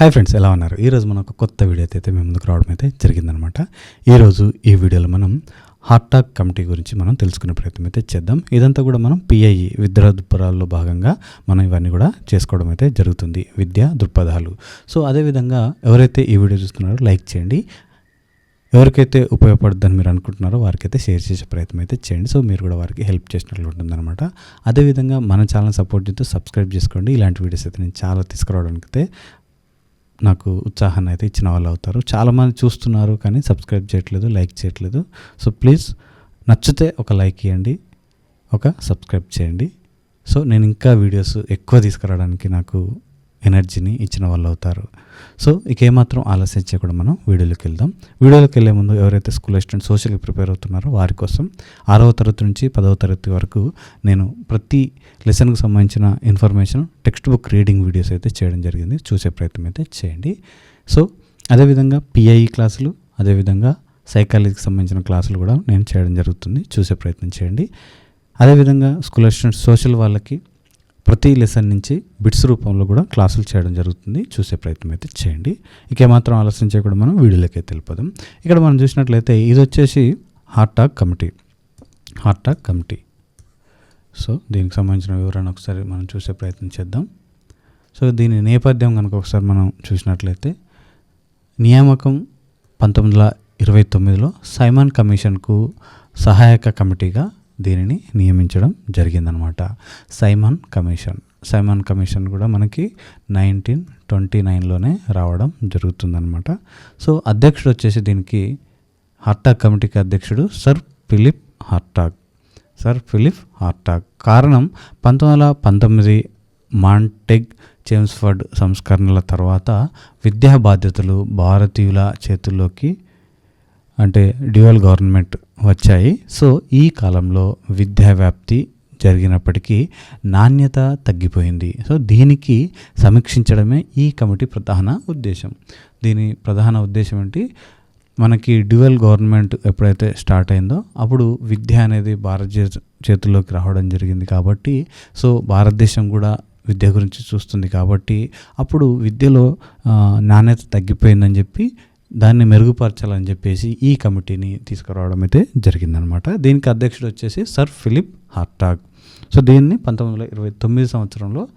Hi friends ఎలా ఉన్నారు? ఈరోజు మనం ఒక కొత్త వీడియో అయితే మేము ముందుకు రావడం అయితే జరిగిందనమాట. ఈరోజు ఈ వీడియోలో మనం హార్టాక్ కమిటీ గురించి మనం తెలుసుకునే ప్రయత్నం అయితే చేద్దాం. ఇదంతా కూడా మనం పిఐఈ విద్యా దృక్పథాల్లో భాగంగా మనం ఇవన్నీ కూడా చేసుకోవడం అయితే జరుగుతుంది. విద్యా దృక్పథాలు. సో అదేవిధంగా ఎవరైతే ఈ వీడియో చూస్తున్నారో లైక్ చేయండి. ఎవరికైతే ఉపయోగపడుతుందని మీరు అనుకుంటున్నారో వారికైతే షేర్ చేసే ప్రయత్నం అయితే చేయండి. సో మీరు కూడా వారికి హెల్ప్ చేసినట్లు ఉంటుందన్నమాట. అదేవిధంగా మన ఛానల్ సపోర్ట్ చేస్తూ సబ్స్క్రైబ్ చేసుకోండి. ఇలాంటి వీడియోస్ అయితే నేను చాలా తీసుకురావడానికి అయితే నాకు ఉత్సాహాన్ని అయితే ఇచ్చిన వాళ్ళు అవుతారు. చాలామంది చూస్తున్నారు కానీ సబ్స్క్రైబ్ చేయట్లేదు లైక్ చేయట్లేదు. సో ప్లీజ్ నచ్చితే ఒక లైక్ ఇవ్వండి ఒక సబ్స్క్రైబ్ చేయండి. సో నేను ఇంకా వీడియోస్ ఎక్కువ తీసుకురావడానికి నాకు ఎనర్జీని ఇచ్చిన వాళ్ళు అవుతారు. సో ఇక ఏమాత్రం ఆలస్యం చేయకుండా మనం వీడియోలోకి వెళ్దాం. వీడియోలోకి వెళ్ళే ముందు ఎవరైతే స్కూల్ స్టూడెంట్ సోషల్కి ప్రిపేర్ అవుతున్నారో వారి కోసం ఆరవ తరగతి నుంచి పదవ తరగతి వరకు నేను ప్రతి లెసన్కి సంబంధించిన information text book reading videos అయితే చేయడం జరిగింది. చూసే ప్రయత్నం అయితే చేయండి. సో అదేవిధంగా పిఐఈ క్లాసులు అదేవిధంగా సైకాలజీకి సంబంధించిన క్లాసులు కూడా నేను చేయడం జరుగుతుంది. చూసే ప్రయత్నం చేయండి. అదేవిధంగా స్కూల్ స్టూడెంట్స్ సోషల్ వాళ్ళకి ప్రతి లెసన్ నుంచి బిట్స్ రూపంలో కూడా క్లాసులు చేయడం జరుగుతుంది. చూసే ప్రయత్నం అయితే చేయండి. ఇంకేమాత్రం ఆలోచించే ఆలస్యం చేయకుండా మనం వీడియోలోకి తెలిపోదాం ఇక్కడ మనం చూసినట్లయితే ఇది వచ్చేసి Hartog committee. Hartog committee. So దీనికి సంబంధించిన వివరణ ఒకసారి మనం చూసే ప్రయత్నం చేద్దాం. సో దీని నేపథ్యం కనుక ఒకసారి మనం చూసినట్లయితే నియామకం పంతొమ్మిది వందల ఇరవై తొమ్మిదిలో సైమన్ కమిషన్కు సహాయక కమిటీగా దీనిని నియమించడం జరిగిందనమాట. Simon commission. సైమన్ కమిషన్ కూడా మనకి నైన్టీన్ ట్వంటీ నైన్లోనే రావడం జరుగుతుందనమాట. సో అధ్యక్షుడు వచ్చేసి దీనికి హార్టాక్ కమిటీకి అధ్యక్షుడు sir Philip Hartog sir Philip Hartog కారణం పంతొమ్మిది వందల పంతొమ్మిది మాంటెగ్ చేమ్స్ఫర్డ్ సంస్కరణల తర్వాత విద్యా బాధ్యతలు భారతీయుల చేతుల్లోకి అంటే డ్యూయల్ గవర్నమెంట్ వచ్చాయి. సో ఈ కాలంలో విద్యా వ్యాప్తి జరిగినప్పటికీ నాణ్యత తగ్గిపోయింది. సో దీనికి సమీక్షించడమే ఈ కమిటీ ప్రధాన ఉద్దేశం. దీని ప్రధాన ఉద్దేశం ఏంటి? మనకి డ్యూయల్ గవర్నమెంట్ ఎప్పుడైతే స్టార్ట్ అయిందో అప్పుడు విద్య అనేది భారతదేశ చేతుల్లోకి రావడం జరిగింది కాబట్టి సో భారతదేశం కూడా విద్య గురించి చూస్తుంది కాబట్టి అప్పుడు విద్యలో నాణ్యత తగ్గిపోయిందని చెప్పి దాన్ని మెరుగుపరచాలని చెప్పేసి ఈ కమిటీని తీసుకురావడం అయితే జరిగిందనమాట. దీనికి అధ్యక్షుడు వచ్చేసి సర్ ఫిలిప్ హార్టాగ్. సో దీన్ని పంతొమ్మిది వందల ఇరవై తొమ్మిది సంవత్సరంలో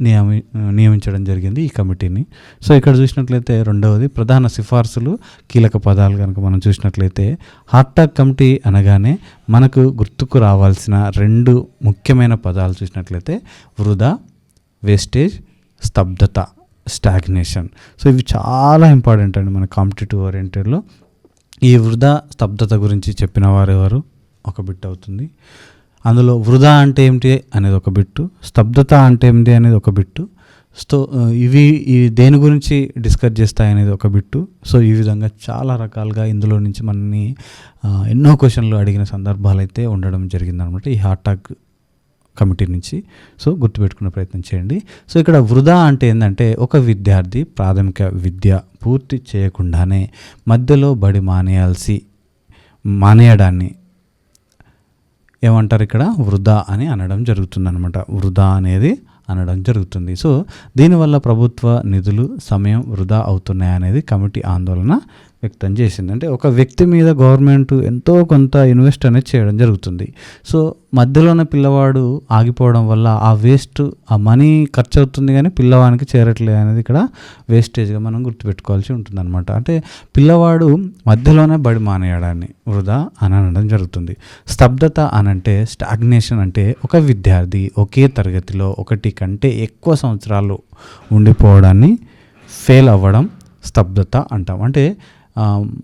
నియమి నియమించడం జరిగింది ఈ కమిటీని. సో ఇక్కడ చూసినట్లయితే రెండవది ప్రధాన సిఫార్సులు కీలక పదాలు కనుక మనం చూసినట్లయితే హార్టాగ్ కమిటీ అనగానే మనకు గుర్తుకు రావాల్సిన రెండు ముఖ్యమైన పదాలు చూసినట్లయితే వృధా వేస్టేజ్ స్తబ్దత స్టాగ్నేషన్ సో ఇవి చాలా ఇంపార్టెంట్ అండి మన కాంపిటేటివ్ ఓరియంటెడ్లో ఈ వృధా స్తబ్దత గురించి చెప్పిన వారు ఎవరు? ఒక బిట్ అవుతుంది. అందులో వృధా అంటే ఏమిటి అనేది ఒక బిట్టు స్తబ్దత అంటే ఏమిటి అనేది ఒక బిట్టు సో ఇవి ఇవి దేని గురించి డిస్కస్ చేస్తాయి అనేది ఒక బిట్టు. సో ఈ విధంగా చాలా రకాలుగా ఇందులో నుంచి మనని ఎన్నో క్వశ్చన్లు అడిగిన సందర్భాలు అయితే ఉండడం జరిగిందనమాట. ఈ హాట్ టాక్ కమిటీ నుంచి. సో గుర్తుపెట్టుకునే ప్రయత్నం చేయండి. సో ఇక్కడ వృధా అంటే ఏంటంటే ఒక విద్యార్థి ప్రాథమిక విద్య పూర్తి చేయకుండానే మధ్యలో బడి మానేయాల్సి మానేయడాన్ని ఏమంటారు ఇక్కడ? వృధా అని అనడం జరుగుతుంది అనమాట వృధా అనేది అనడం జరుగుతుంది. సో దీనివల్ల ప్రభుత్వ నిధులు సమయం వృధా అవుతున్నాయి అనేది కమిటీ ఆందోళన వ్యక్తం చేసింది. అంటే ఒక వ్యక్తి మీద గవర్నమెంట్ ఎంతో కొంత ఇన్వెస్ట్ అనేది చేయడం జరుగుతుంది. సో మధ్యలోనే పిల్లవాడు ఆగిపోవడం వల్ల ఆ వేస్ట్ ఆ మనీ ఖర్చు అవుతుంది కానీ పిల్లవానికి చేరట్లేదు అనేది ఇక్కడ వేస్టేజ్గా మనం గుర్తుపెట్టుకోవాల్సి ఉంటుంది అనమాట అంటే పిల్లవాడు మధ్యలోనే బడి మానేయడాన్ని వృధా అని అనడం జరుగుతుంది. స్తబ్దత అనంటే స్టాగ్నేషన్ అంటే ఒక విద్యార్థి ఒకే తరగతిలో ఒకటి కంటే ఎక్కువ సంవత్సరాలు ఉండిపోవడాన్ని ఫెయిల్ అవ్వడం స్తబ్దత అంటాం. అంటే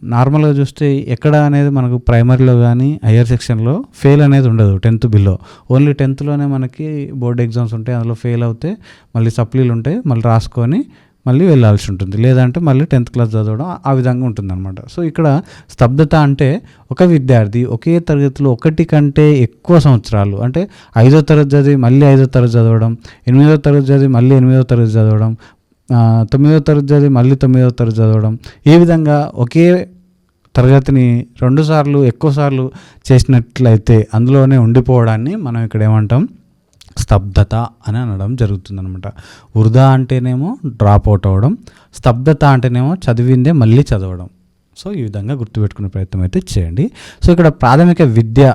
నార్మల్గా చూస్తే ఎక్కడ అనేది మనకు ప్రైమరీలో కానీ హయ్యర్ సెక్షన్లో ఫెయిల్ అనేది ఉండదు టెన్త్ బిలో. ఓన్లీ టెన్త్లోనే మనకి బోర్డ్ ఎగ్జామ్స్ ఉంటాయి అందులో ఫెయిల్ అవుతే మళ్ళీ సప్లీలు ఉంటాయి మళ్ళీ రాసుకొని మళ్ళీ వెళ్ళాల్సి ఉంటుంది. లేదంటే మళ్ళీ టెన్త్ క్లాస్ చదవడం ఆ- విధంగా ఉంటుందన్నమాట. సో ఇక్కడ స్తబ్దత అంటే ఒక విద్యార్థి ఒకే తరగతిలో ఒకటి కంటే ఎక్కువ సంవత్సరాలు అంటే ఐదో తరగతి చదివి మళ్ళీ ఐదో తరగతి చదవడం ఎనిమిదో తరగతి చదివి మళ్ళీ ఎనిమిదో తరగతి చదవడం తొమ్మిదో తరగతి చదివి మళ్ళీ తొమ్మిదో తరగతి చదవడం. ఈ విధంగా ఒకే తరగతిని రెండుసార్లు ఎక్కువ సార్లు చేసినట్లయితే అందులోనే ఉండిపోవడాన్ని మనం ఇక్కడ ఏమంటాం? స్తబ్దత అని అనడం జరుగుతుందనమాట వృధా అంటేనేమో డ్రాప్ అవుట్ అవ్వడం స్తబ్దత అంటేనేమో చదివిందే మళ్ళీ చదవడం. సో ఈ విధంగా గుర్తుపెట్టుకునే ప్రయత్నం అయితే చేయండి. సో ఇక్కడ ప్రాథమిక విద్య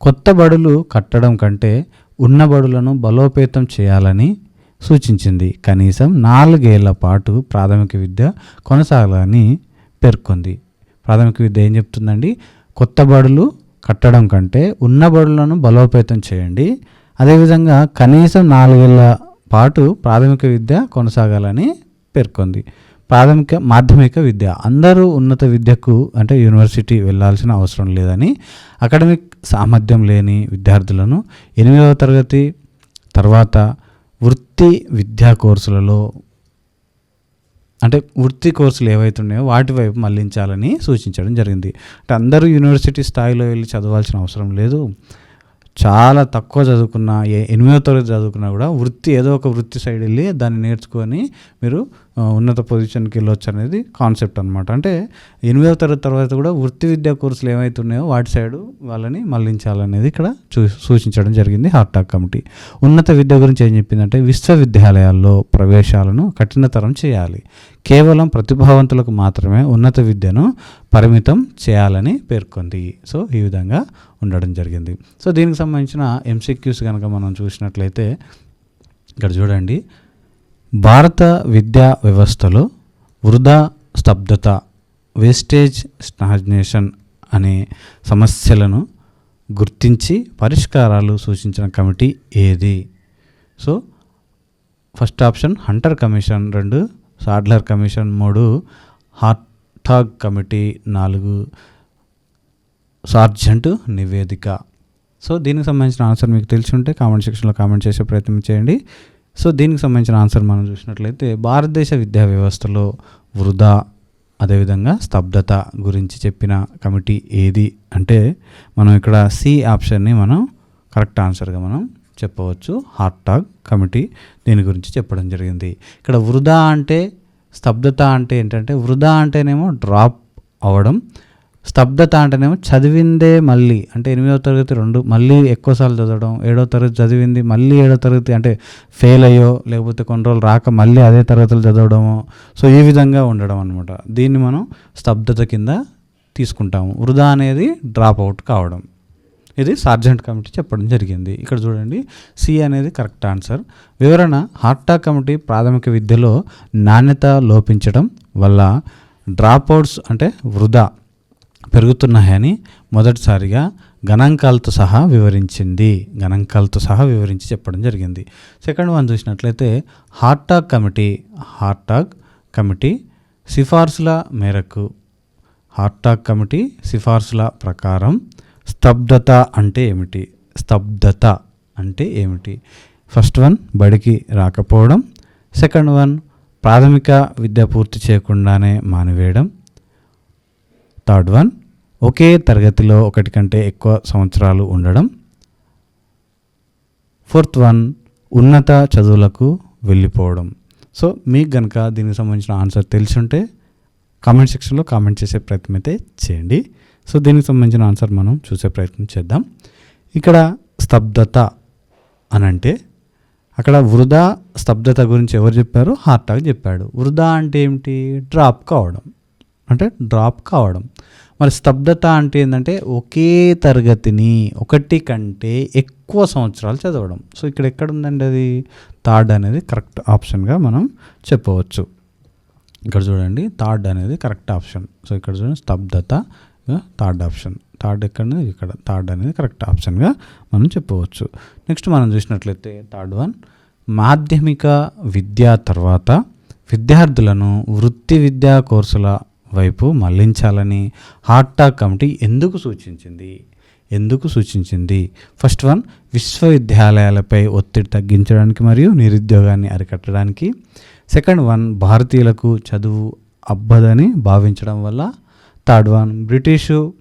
కొత్త బడులు కట్టడం కంటే ఉన్న బడులను బలోపేతం చేయాలని సూచించింది. కనీసం నాలుగేళ్ళ పాటు ప్రాథమిక విద్య కొనసాగాలని పేర్కొంది. ప్రాథమిక విద్య ఏం చెప్తుందండి? కొత్త బడులు కట్టడం కంటే ఉన్న బడులను బలోపేతం చేయండి. అదేవిధంగా కనీసం నాలుగేళ్ళ పాటు ప్రాథమిక విద్య కొనసాగాలని పేర్కొంది. ప్రాథమిక మాధ్యమిక విద్య. అందరూ ఉన్నత విద్యకు అంటే యూనివర్సిటీ వెళ్ళాల్సిన అవసరం లేదని అకాడమిక్ సామర్థ్యం లేని విద్యార్థులను ఎనిమిదవ తరగతి తర్వాత వృత్తి విద్యా కోర్సులలో అంటే వృత్తి కోర్సులు ఏవైతే ఉన్నాయో వాటి వైపు మళ్ళించాలని సూచించడం జరిగింది. అంటే అందరూ యూనివర్సిటీ స్థాయిలో వెళ్ళి చదవాల్సిన అవసరం లేదు. చాలా తక్కువ చదువుకున్న ఏ- ఎనిమిదో తరగతి చదువుకున్నా కూడా వృత్తి ఏదో ఒక వృత్తి సైడ్ వెళ్ళి దాన్ని నేర్చుకొని మీరు ఉన్నత పొజిషన్కి వెళ్ళొచ్చు అనేది కాన్సెప్ట్ అనమాట అంటే ఎనిమిదవ తరగతి తర్వాత కూడా వృత్తి విద్యా కోర్సులు ఏమైతున్నాయో వాటి సైడు వాళ్ళని మళ్ళించాలనేది ఇక్కడ చూ సూచించడం జరిగింది హార్టాక్ కమిటీ ఉన్నత విద్య గురించి ఏం చెప్పిందంటే విశ్వవిద్యాలయాల్లో ప్రవేశాలను కఠినతరం చేయాలి. కేవలం ప్రతిభావంతులకు మాత్రమే ఉన్నత విద్యను పరిమితం చేయాలని పేర్కొంది. సో ఈ విధంగా ఉండడం జరిగింది. సో దీనికి సంబంధించిన ఎంసీక్యూస్ కనుక మనం చూసినట్లయితే ఇక్కడ చూడండి. భారత విద్యా వ్యవస్థలో వృధా స్తబ్దత వేస్టేజ్ స్టాగ్నేషన్ అనే సమస్యలను గుర్తించి పరిష్కారాలు సూచించిన కమిటీ ఏది? So first option Hunter commission రెండు సాడ్లర్ కమిషన్ మూడు హార్టాగ్ కమిటీ నాలుగు సార్జెంట్ నివేదిక. సో దీనికి సంబంధించిన ఆన్సర్ మీకు తెలిసి ఉంటే కామెంట్ సెక్షన్లో కామెంట్ చేసే ప్రయత్నం చేయండి. సో దీనికి సంబంధించిన ఆన్సర్ మనం చూసినట్లయితే భారతదేశ విద్యా వ్యవస్థలో వృధా అదేవిధంగా స్తబ్దత గురించి చెప్పిన కమిటీ ఏది అంటే మనం ఇక్కడ సి ఆప్షన్ని మనం కరెక్ట్ ఆన్సర్గా మనం చెప్పవచ్చు. హాట్ టాగ్ కమిటీ దీని గురించి చెప్పడం జరిగింది. ఇక్కడ వృధా అంటే స్తబ్దత అంటే ఏంటంటే వృధా అంటేనేమో డ్రాప్ అవ్వడం స్తబ్దత అంటేనేమో చదివిందే మళ్ళీ. అంటే ఎనిమిదవ తరగతి రెండు మళ్ళీ ఎక్కువసార్లు చదవడం ఏడవ తరగతి చదివింది మళ్ళీ ఏడవ తరగతి అంటే ఫెయిల్ అయ్యో లేకపోతే కొన్ని రోజులు రాక మళ్ళీ అదే తరగతులు చదవడము. సో ఈ విధంగా ఉండడం అనమాట దీన్ని మనం స్తబ్దత కింద తీసుకుంటాము. వృధా అనేది డ్రాప్ అవుట్ కావడం. ఇది సార్జెంట్ కమిటీ చెప్పడం జరిగింది. ఇక్కడ చూడండి సి అనేది కరెక్ట్ ఆన్సర్ వివరణ హార్టా కమిటీ ప్రాథమిక విద్యలో నాణ్యత లోపించడం వల్ల డ్రాప్ అవుట్స్ అంటే వృధా. పెరుగుతున్నాయని మొదటిసారిగా గణాంకాలతో సహా వివరించింది. గణాంకాలతో సహా వివరించి చెప్పడం జరిగింది. సెకండ్ వన్ చూసినట్లయితే హార్టాగ్ కమిటీ హార్టాగ్ కమిటీ సిఫార్సుల మేరకు హార్టాగ్ కమిటీ సిఫార్సుల ప్రకారం స్తబ్దత అంటే ఏమిటి? స్తబ్దత అంటే ఏమిటి? ఫస్ట్ వన్ బడికి రాకపోవడం సెకండ్ వన్ ప్రాథమిక విద్య పూర్తి చేయకుండానే మానివేయడం థర్డ్ వన్ ఒకే తరగతిలో ఒకటి కంటే ఎక్కువ సంవత్సరాలు ఉండడం. ఫోర్త్ వన్ ఉన్నత చదువులకు వెళ్ళిపోవడం. సో మీకు కనుక దీనికి సంబంధించిన ఆన్సర్ తెలిసి ఉంటే కామెంట్ సెక్షన్లో కామెంట్ చేసే ప్రయత్నం అయితే చేయండి. సో దీనికి సంబంధించిన ఆన్సర్ మనం చూసే ప్రయత్నం చేద్దాం. ఇక్కడ స్తబ్దత అని అంటే అక్కడ వృధా స్తబ్దత గురించి ఎవరు చెప్పారు? హార్టాగ్ చెప్పాడు. వృధా అంటే ఏమిటి? డ్రాప్ కావడం. అంటే డ్రాప్ కావడం. మరి స్తబ్దత అంటే ఏంటంటే ఒకే తరగతిని ఒకటి కంటే ఎక్కువ సంవత్సరాలు చదవడం. సో ఇక్కడ ఎక్కడ ఉందండి అది? థర్డ్ అనేది కరెక్ట్ ఆప్షన్గా మనం చెప్పవచ్చు. ఇక్కడ చూడండి థర్డ్ అనేది కరెక్ట్ ఆప్షన్. సో ఇక్కడ చూడండి స్తబ్దత థర్డ్ ఆప్షన్. థర్డ్ ఎక్కడ ఇక్కడ. థర్డ్ అనేది కరెక్ట్ ఆప్షన్గా మనం చెప్పవచ్చు. నెక్స్ట్ మనం చూసినట్లయితే థర్డ్ వన్ మాధ్యమిక విద్య తర్వాత విద్యార్థులను వృత్తి విద్యా కోర్సుల వైపు మళ్ళించాలని టాక్ కమిటీ ఎందుకు సూచించింది? ఎందుకు సూచించింది? ఫస్ట్ వన్ విశ్వవిద్యాలయాలపై ఒత్తిడి తగ్గించడానికి మరియు నిరుద్యోగాన్ని అరికట్టడానికి. సెకండ్ వన్ భారతీయులకు చదువు అబ్బదని భావించడం వల్ల. థర్డ్ వన్ బ్రిటిషు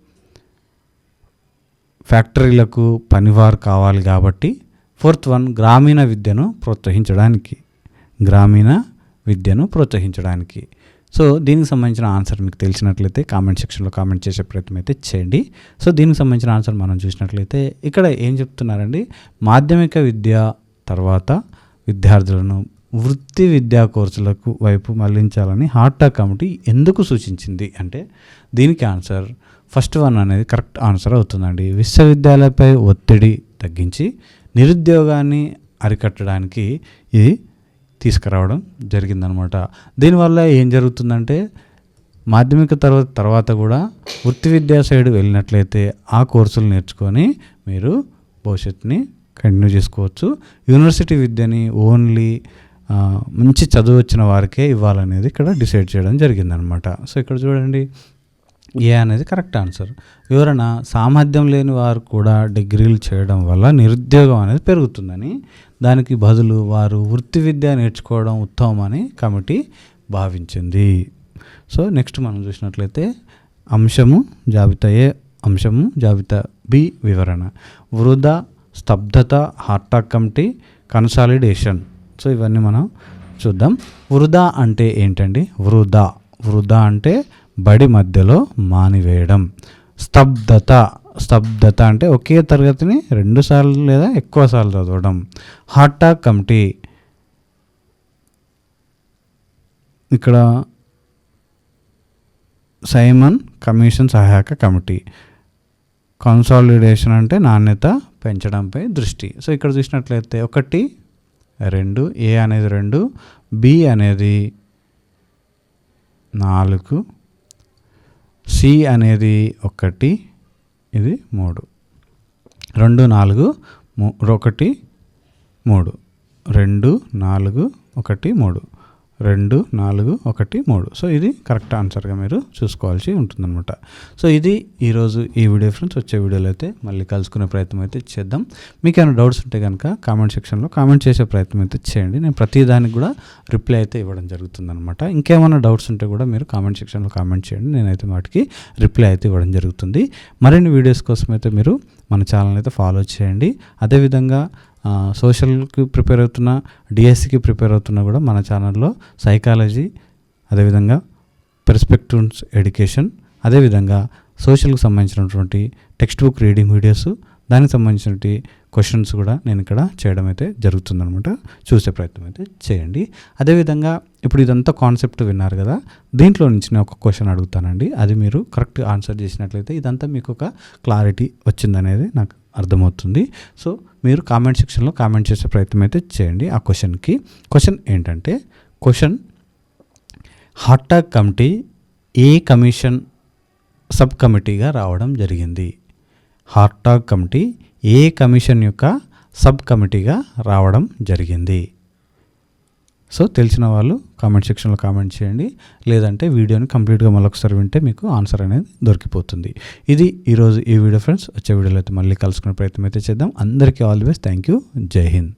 ఫ్యాక్టరీలకు పనివారు కావాలి కాబట్టి. ఫోర్త్ వన్ గ్రామీణ విద్యను ప్రోత్సహించడానికి. గ్రామీణ విద్యను ప్రోత్సహించడానికి. సో దీనికి సంబంధించిన ఆన్సర్ మీకు తెలిసినట్లయితే కామెంట్ సెక్షన్లో కామెంట్ చేసే ప్రయత్నం అయితే చేయండి. సో దీనికి సంబంధించిన ఆన్సర్ మనం చూసినట్లయితే ఇక్కడ ఏం చెప్తున్నారండి? మాధ్యమిక విద్య తర్వాత విద్యార్థులను వృత్తి విద్యా కోర్సులకు వైపు మళ్ళించాలని హార్టాక్ కమిటీ ఎందుకు సూచించింది? అంటే దీనికి ఆన్సర్ ఫస్ట్ వన్ అనేది కరెక్ట్ ఆన్సర్ అవుతుందండి. విశ్వవిద్యాలయపై ఒత్తిడి తగ్గించి నిరుద్యోగాన్ని అరికట్టడానికి ఇది తీసుకురావడం జరిగిందనమాట. దీనివల్ల ఏం జరుగుతుందంటే మాధ్యమిక తర్వాత తర్వాత కూడా వృత్తి విద్యా సైడ్ వెళ్ళినట్లయితే ఆ కోర్సులు నేర్చుకొని మీరు భవిష్యత్తుని కంటిన్యూ చేసుకోవచ్చు. యూనివర్సిటీ విద్యని ఓన్లీ మంచి చదువు వచ్చిన వారికే ఇవ్వాలనేది ఇక్కడ డిసైడ్ చేయడం జరిగిందనమాట. సో ఇక్కడ చూడండి. ఏ అనేది కరెక్ట్ ఆన్సర్. వివరణ సామర్థ్యం లేని వారు కూడా డిగ్రీలు చేయడం వల్ల నిరుద్యోగం అనేది పెరుగుతుందని దానికి బదులు వారు వృత్తి విద్య నేర్చుకోవడం ఉత్తమమని కమిటీ భావించింది. సో నెక్స్ట్ మనం చూసినట్లయితే అంశము జాబితా ఏ అంశము జాబితా బి వివరణ. వృధా స్తబ్దత హార్టాక్ కమిటీ కన్సాలిడేషన్. సో ఇవన్నీ మనం చూద్దాం. వృధా అంటే ఏంటండి? వృధా. వృధా అంటే బడి మధ్యలో మానివేయడం. స్తబ్దత స్తబ్దత అంటే ఒకే తరగతిని రెండు సార్లు లేదా ఎక్కువ సార్లు చదవడం. హాటా కమిటీ. ఇక్కడ సైమన్ కమిషన్ సహాయక కమిటీ. కన్సాలిడేషన్ అంటే నాణ్యత పెంచడంపై దృష్టి. సో ఇక్కడ చూసినట్లయితే ఒకటి రెండు ఏ అనేది రెండు బి అనేది నాలుగు సి అనేది ఒకటి ఇది మూడు. రెండు నాలుగు మూ- ఒకటి మూడు. రెండు నాలుగు ఒకటి మూడు. రెండు నాలుగు ఒకటి మూడు. సో ఇది కరెక్ట్ ఆన్సర్గా మీరు చూసుకోవాల్సి ఉంటుందన్నమాట. సో ఇది ఈరోజు ఈ వీడియో ఫ్రెండ్స్. వచ్చే వీడియోలో అయితే మళ్ళీ కలుసుకునే ప్రయత్నం అయితే చేద్దాం. మీకు ఏమైనా డౌట్స్ ఉంటే కనుక కామెంట్ సెక్షన్లో కామెంట్ చేసే ప్రయత్నం అయితే చేయండి. నేను ప్రతి దానికి కూడా రిప్లై అయితే ఇవ్వడం జరుగుతుందన్నమాట. ఇంకేమైనా డౌట్స్ ఉంటే కూడా మీరు కామెంట్ సెక్షన్లో కామెంట్ చేయండి. నేనైతే వాటికి రిప్లై అయితే ఇవ్వడం జరుగుతుంది. మరిన్ని వీడియోస్ కోసం అయితే మీరు మన ఛానల్ అయితే ఫాలో చేయండి. అదేవిధంగా సోషల్కి ప్రిపేర్ అవుతున్న డిఎస్సికి ప్రిపేర్ అవుతున్నా కూడా మన ఛానల్లో సైకాలజీ అదేవిధంగా పెర్స్పెక్టివ్స్ ఎడ్యుకేషన్ అదేవిధంగా సోషల్కి సంబంధించినటువంటి టెక్స్ట్ బుక్ రీడింగ్ వీడియోస్ దానికి సంబంధించినటువంటి క్వశ్చన్స్ కూడా నేను ఇక్కడ చేయడం అయితే జరుగుతుందనమాట చూసే ప్రయత్నం అయితే చేయండి. అదేవిధంగా ఇప్పుడు ఇదంతా కాన్సెప్ట్ విన్నారు కదా దీంట్లో నుంచి నేను ఒక క్వశ్చన్ అడుగుతానండి. అది మీరు కరెక్ట్ ఆన్సర్ చేసినట్లయితే ఇదంతా మీకు ఒక క్లారిటీ వచ్చిందనేది నాకు అర్థమవుతుంది. సో మీరు కామెంట్ సెక్షన్లో కామెంట్ చేసే ప్రయత్నం అయితే చేయండి. ఆ క్వశ్చన్కి క్వశ్చన్ ఏంటంటే క్వశ్చన్ హార్టాక్ కమిటీ ఏ కమిషన్ సబ్ కమిటీగా రావడం జరిగింది. హార్టాగ్ కమిటీ ఏ కమిషన్ యొక్క సబ్ కమిటీగా రావడం జరిగింది. సో తెలిసిన వాళ్ళు కామెంట్ సెక్షన్లో కామెంట్ చేయండి. లేదంటే వీడియోని కంప్లీట్గా మళ్ళొకసారి వింటే మీకు ఆన్సర్ అనేది దొరికిపోతుంది. ఇది ఈరోజు ఈ వీడియో ఫ్రెండ్స్ వచ్చే వీడియోలో అయితే మళ్ళీ కలుసుకునే ప్రయత్నం అయితే చేద్దాం. అందరికీ all the best thank you Jai Hind.